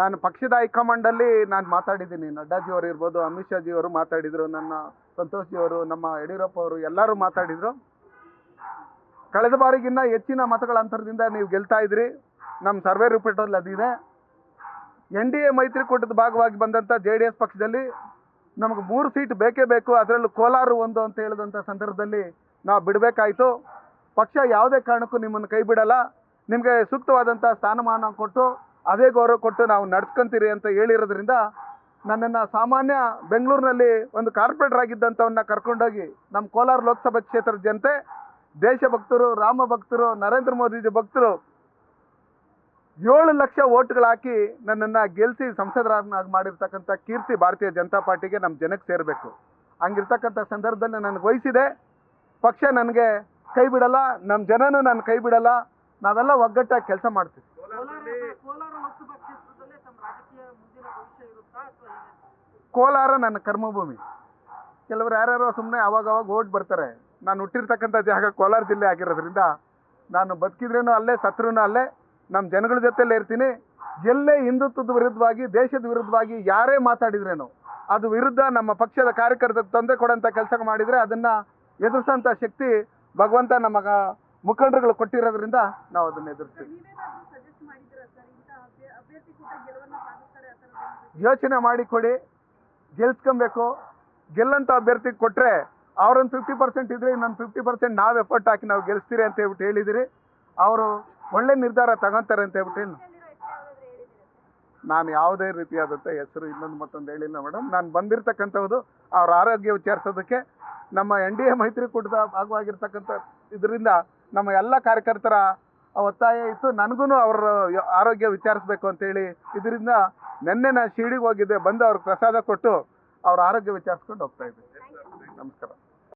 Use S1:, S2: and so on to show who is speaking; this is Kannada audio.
S1: ನಾನು ಪಕ್ಷದ ಹೈಕಮಾಂಡಲ್ಲಿ ನಾನು ಮಾತಾಡಿದ್ದೀನಿ. ನಡ್ಡಾಜಿ ಅವರು ಇರ್ಬೋದು ಅಮಿತ್ ಶಾಜಿ ಅವರು ಮಾತಾಡಿದರು, ನನ್ನ ಸಂತೋಷ್ ಜಿ ಅವರು ನಮ್ಮ ಯಡಿಯೂರಪ್ಪ ಅವರು ಎಲ್ಲರೂ ಮಾತಾಡಿದರು. ಕಳೆದ ಬಾರಿಗಿನ್ನ ಹೆಚ್ಚಿನ ಮತಗಳ ಅಂತರದಿಂದ ನೀವು ಗೆಲ್ತಾ ಇದ್ರಿ. ನಮ್ಮ ಸರ್ವೆ ರಿಪೋರ್ಟಲ್ಲಿ ಅದಿದೆ. ಎನ್ ಡಿ ಎ ಮೈತ್ರಿಕೂಟದ ಭಾಗವಾಗಿ ಬಂದಂಥ ಜೆ ಡಿ ಎಸ್ ಪಕ್ಷದಲ್ಲಿ ನಮಗೆ ಮೂರು ಸೀಟ್ ಬೇಕೇ ಬೇಕು. ಅದರಲ್ಲೂ ಕೋಲಾರ ಒಂದು ಅಂತ ಹೇಳಿದಂಥ ಸಂದರ್ಭದಲ್ಲಿ ನಾವು ಬಿಡಬೇಕಾಯಿತು. ಪಕ್ಷ ಯಾವುದೇ ಕಾರಣಕ್ಕೂ ನಿಮ್ಮನ್ನು ಕೈ ಬಿಡಲ್ಲ. ನಿಮಗೆ ಸೂಕ್ತವಾದಂಥ ಸ್ಥಾನಮಾನ ಕೊಟ್ಟು ಅದೇ ಗೌರವ ಕೊಟ್ಟು ನಾವು ನಡ್ಸ್ಕೊಂತೀರಿ ಅಂತ ಹೇಳಿರೋದ್ರಿಂದ ನನ್ನನ್ನು ಸಾಮಾನ್ಯ ಬೆಂಗಳೂರಿನಲ್ಲಿ ಒಂದು ಕಾರ್ಪೊರೇಟರ್ ಆಗಿದ್ದಂಥವನ್ನ ಕರ್ಕೊಂಡೋಗಿ ನಮ್ಮ ಕೋಲಾರ ಲೋಕಸಭಾ ಕ್ಷೇತ್ರದ ಜನತೆ ದೇಶಭಕ್ತರು ರಾಮ ಭಕ್ತರು, ನರೇಂದ್ರ ಮೋದಿಜಿ ಭಕ್ತರು ಏಳು ಲಕ್ಷ ಓಟ್ಗಳು ಹಾಕಿ ನನ್ನನ್ನು ಗೆಲ್ಲಿಸಿ ಸಂಸದರನ್ನಾಗಿ ಮಾಡಿರ್ತಕ್ಕಂಥ ಕೀರ್ತಿ ಭಾರತೀಯ ಜನತಾ ಪಾರ್ಟಿಗೆ ನಮ್ಮ ಜನಕ್ಕೆ ಸೇರಬೇಕು. ಹಂಗಿರ್ತಕ್ಕಂಥ ಸಂದರ್ಭದಲ್ಲಿ ನನಗೆ ವಹಿಸಿದೆ ಪಕ್ಷ ನನಗೆ ಕೈ ಬಿಡಲ್ಲ. ನಮ್ಮ ಜನನೂ ನನ್ನ ಕೈ ಬಿಡಲ್ಲ. ನಾವೆಲ್ಲ ಒಗ್ಗಟ್ಟಾಗಿ ಕೆಲಸ ಮಾಡ್ತೀವಿ.
S2: ಕೋಲಾರ
S1: ನನ್ನ ಕರ್ಮಭೂಮಿ. ಕೆಲವರು ಯಾರ್ಯಾರು ಸುಮ್ಮನೆ ಅವಾಗ ಅವಾಗ ಓಟ್ ಬರ್ತಾರೆ. ನಾನು ಹುಟ್ಟಿರ್ತಕ್ಕಂಥ ಜಾಗ ಕೋಲಾರ ಜಿಲ್ಲೆ ಆಗಿರೋದ್ರಿಂದ ನಾನು ಬದುಕಿದ್ರೇನು ಅಲ್ಲೇ ಸತ್ರೂ ಅಲ್ಲೇ ನಮ್ಮ ಜನಗಳ ಜೊತೆಲೇ ಇರ್ತೀನಿ. ಎಲ್ಲೇ ಹಿಂದುತ್ವದ ವಿರುದ್ಧವಾಗಿ ದೇಶದ ವಿರುದ್ಧವಾಗಿ ಯಾರೇ ಮಾತಾಡಿದ್ರೇನು ಅದು ವಿರುದ್ಧ ನಮ್ಮ ಪಕ್ಷದ ಕಾರ್ಯಕರ್ತರಿಗೆ ತೊಂದರೆ ಕೊಡೋಂಥ ಕೆಲಸ ಮಾಡಿದರೆ ಅದನ್ನು ಎದುರಿಸೋಂಥ ಶಕ್ತಿ ಭಗವಂತ ನಮ್ಮ ಮುಖಂಡರುಗಳು ಕೊಟ್ಟಿರೋದ್ರಿಂದ ನಾವು ಅದನ್ನು ಎದುರಿಸ್ತೀವಿ. ಯೋಚನೆ ಮಾಡಿ ಕೊಡಿ ಗೆಲ್ಸ್ಕೊಬೇಕು. ಗೆಲ್ಲಂತ ಅಭ್ಯರ್ಥಿಗೆ ಕೊಟ್ಟರೆ ಅವ್ರೊಂದು ಫಿಫ್ಟಿ ಪರ್ಸೆಂಟ್ ಇದ್ರೆ ಇನ್ನೊಂದು ಫಿಫ್ಟಿ ಪರ್ಸೆಂಟ್ ನಾವು ಎಫರ್ಟ್ ಹಾಕಿ ನಾವು ಗೆಲ್ಲಿಸ್ತೀರಿ ಅಂತ ಹೇಳ್ಬಿಟ್ಟು ಹೇಳಿದಿರಿ. ಅವರು ಒಳ್ಳೆ ನಿರ್ಧಾರ ತಗೊಂತಾರೆ ಅಂತ ಹೇಳ್ಬಿಟ್ಟು ಹೇಳಿ ನಾನು ಯಾವುದೇ ರೀತಿಯಾದಂಥ ಹೆಸರು ಇನ್ನೊಂದು ಮತ್ತೊಂದು ಹೇಳಿಲ್ಲ ಮೇಡಮ್ ನಾನು ಬಂದಿರತಕ್ಕಂಥದ್ದು ಅವ್ರ ಆರೋಗ್ಯ ವಿಚಾರಿಸೋದಕ್ಕೆ ನಮ್ಮ ಎನ್ ಡಿ ಎ ಮೈತ್ರಿಕೂಟದ ಭಾಗವಾಗಿರ್ತಕ್ಕಂಥ ಇದರಿಂದ ನಮ್ಮ ಎಲ್ಲ ಕಾರ್ಯಕರ್ತರ ಒತ್ತಾಯ ಇತ್ತು. ನನಗೂ ಅವರ ಆರೋಗ್ಯ ವಿಚಾರಿಸ್ಬೇಕು ಅಂತೇಳಿ ಇದರಿಂದ ನಿನ್ನೆ ನಾನು ಶಿರಡಿಗೆ ಹೋಗಿದ್ದೆ. ಬಂದು ಅವ್ರಿಗೆ ಪ್ರಸಾದ ಕೊಟ್ಟು ಅವ್ರ ಆರೋಗ್ಯ ವಿಚಾರಿಸ್ಕೊಂಡು ಹೋಗ್ತಾ ಇದ್ದೆ. ನಮಸ್ಕಾರ.